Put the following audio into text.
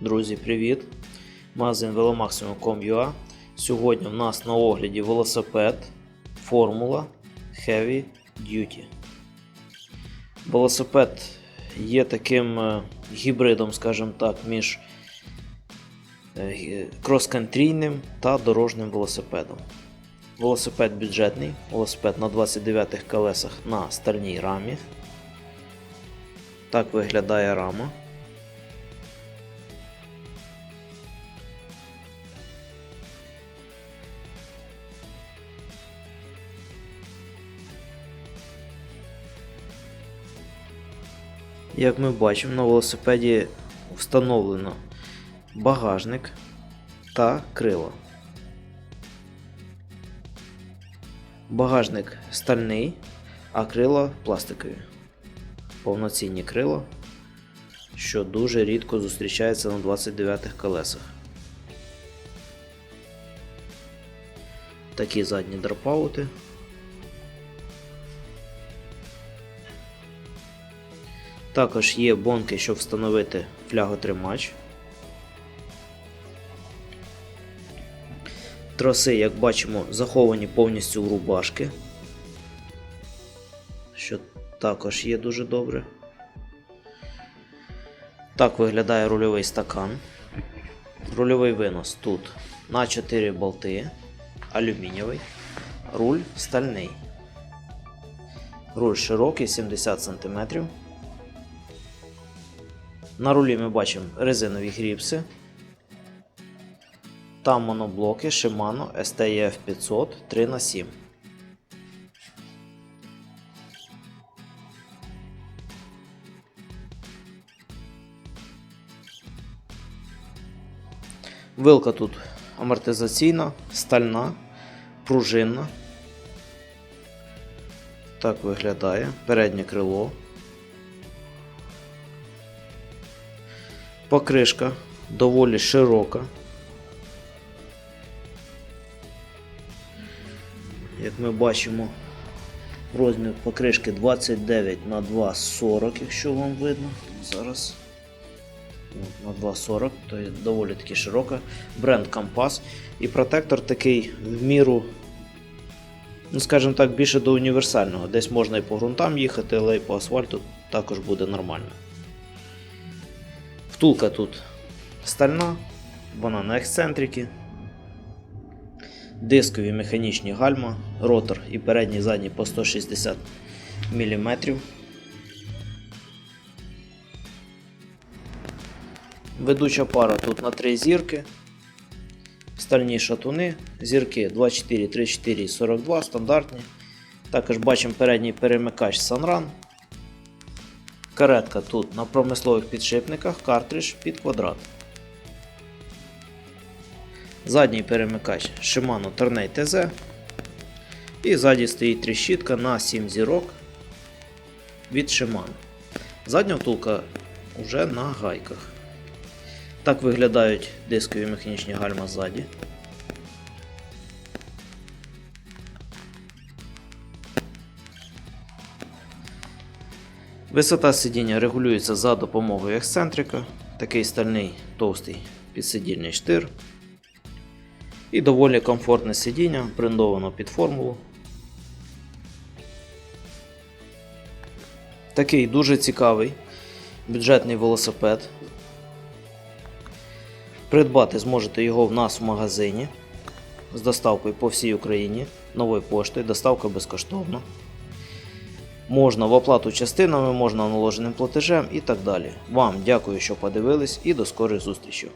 Друзі, привіт! Магазин velomaximum.com.ua Сьогодні в нас на огляді велосипед Формула Heavy Duty. Велосипед є таким е, гібридом, скажімо так, між е, крос-кантрійним та дорожнім велосипедом. Велосипед бюджетний, велосипед на 29 колесах на стальній рамі. Так виглядає рама. Як ми бачимо, на велосипеді встановлено багажник та крила. Багажник стальний, а крила пластикові. Повноцінні крила, що дуже рідко зустрічається на 29 х колесах. Такі задні дропаути. Також є бонки, щоб встановити фляготримач. Троси, як бачимо, заховані повністю в рубашки, що також є дуже добре. Так виглядає рульовий стакан. Рульовий винос тут на 4 болти, алюмінієвий, руль стальний. Руль широкий 70 см. На рулі ми бачимо резинові гріпси. Там моноблоки Shimano STF 500 3х7. Вилка тут амортизаційна, стальна, пружинна. Так виглядає переднє крило. Покришка доволі широка. Як ми бачимо, розмір покришки 29 на 2,40, якщо вам видно. Зараз на 2,40, то є доволі таки широка. Бренд Компас. І протектор такий в міру, ну скажімо так, більше до універсального. Десь можна і по ґрунтам їхати, але і по асфальту також буде нормально. Втулка тут стальна, вона на ексцентрики. Дискові механічні гальма, ротор і передній задній по 160 мм. Ведуча пара тут на 3 зірки. Стальні шатуни, зірки 24, 34 і 42 стандартні. Також бачимо передній перемикач Sunrun. Каретка тут на промислових підшипниках, картридж під квадрат. Задній перемикач Shimano Tornei TZ. І ззаді стоїть тріщітка на 7 зірок від Shimano. Задня втулка вже на гайках. Так виглядають дискові механічні гальма ззаді. Висота сидіння регулюється за допомогою ексцентрика, такий стальний товстий підсидільний штир. І доволі комфортне сидіння, брендовано під формулу. Такий дуже цікавий бюджетний велосипед. Придбати зможете його в нас в магазині з доставкою по всій Україні новою поштою, доставка безкоштовна. Можна в оплату частинами, можна наложеним платежем і так далі. Вам дякую, що подивились, і до скорих зустрічей.